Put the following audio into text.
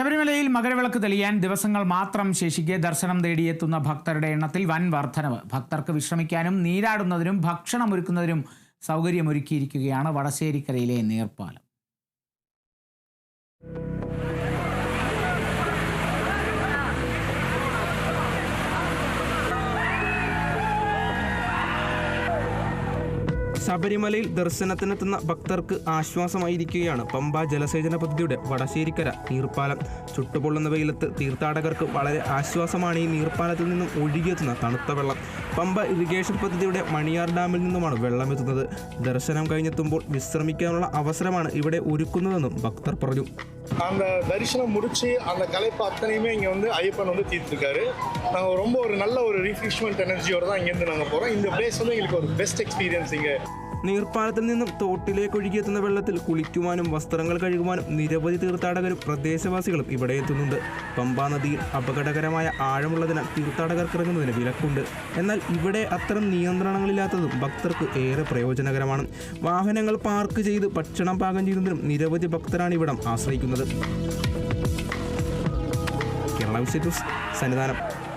ശബരിമലയിൽ മകരവിളക്ക് തെളിയാൻ ദിവസങ്ങൾ മാത്രം ശേഷിക്കെ ദർശനം തേടിയെത്തുന്ന ഭക്തരുടെ എണ്ണത്തിൽ വൻ വർധനവ്. ഭക്തർക്ക് വിശ്രമിക്കാനും നീരാടുന്നതിനും ഭക്ഷണമൊരുക്കുന്നതിനും സൗകര്യമൊരുക്കിയിരിക്കുകയാണ് വടശ്ശേരിക്കരയിലെ നീർപ്പാലം. ശബരിമലയിൽ ദർശനത്തിനെത്തുന്ന ഭക്തർക്ക് ആശ്വാസമായിരിക്കുകയാണ് പമ്പ ജലസേചന പദ്ധതിയുടെ വടശ്ശേരിക്കര നീർപ്പാലം ചുട്ടുപൊള്ളുന്ന വെയിലത്ത് തീർത്ഥാടകർക്ക് വളരെ ആശ്വാസമാണ് ഈ നീർപ്പാലത്തിൽ നിന്നും ഒഴുകിയെത്തുന്ന തണുത്ത വെള്ളം പമ്പ ഇറിഗേഷൻ പദ്ധതിയുടെ മണിയാർ ഡാമിൽ നിന്നുമാണ് വെള്ളമെത്തുന്നത് ദർശനം കഴിഞ്ഞെത്തുമ്പോൾ വിശ്രമിക്കാനുള്ള അവസരമാണ് ഇവിടെ ഒരുക്കുന്നതെന്നും ഭക്തർ പറഞ്ഞു அந்த தரிசனம் முடிச்சு அந்த கலைப்பு அத்தனையுமே இங்கே வந்து ஐயப்பன் வந்து தீர்த்துருக்காரு நாங்கள் ரொம்ப ஒரு நல்ல ஒரு ரீஃப்ரெஷ்மெண்ட் எனர்ஜியோட தான் இங்கேருந்து நாங்கள் போகிறோம் இந்த பிளேஸ் வந்து எங்களுக்கு ஒரு பெஸ்ட் எக்ஸ்பீரியன்ஸ் இங்கே നീർപ്പാലത്തിൽ നിന്നും തോട്ടിലേക്ക് ഒഴുകിയെത്തുന്ന വെള്ളത്തിൽ കുളിക്കുവാനും വസ്ത്രങ്ങൾ കഴുകുവാനും നിരവധി തീർത്ഥാടകരും പ്രദേശവാസികളും ഇവിടെ എത്തുന്നുണ്ട്. പമ്പാ നദിയിൽ അപകടകരമായ ആഴമുള്ളതിനാൽ തീർത്ഥാടകർക്ക് ഇറങ്ങുന്നതിന് വിലക്കുണ്ട്. എന്നാൽ ഇവിടെ അത്തരം നിയന്ത്രണങ്ങളില്ലാത്തതും ഭക്തർക്ക് ഏറെ പ്രയോജനകരമാണ്. വാഹനങ്ങൾ പാർക്ക് ചെയ്ത് ഭക്ഷണം പാകം ചെയ്യുന്നതിനും നിരവധി ഭക്തരാണ് ഇവിടം ആശ്രയിക്കുന്നത്. കേരള സന്നിധാനം.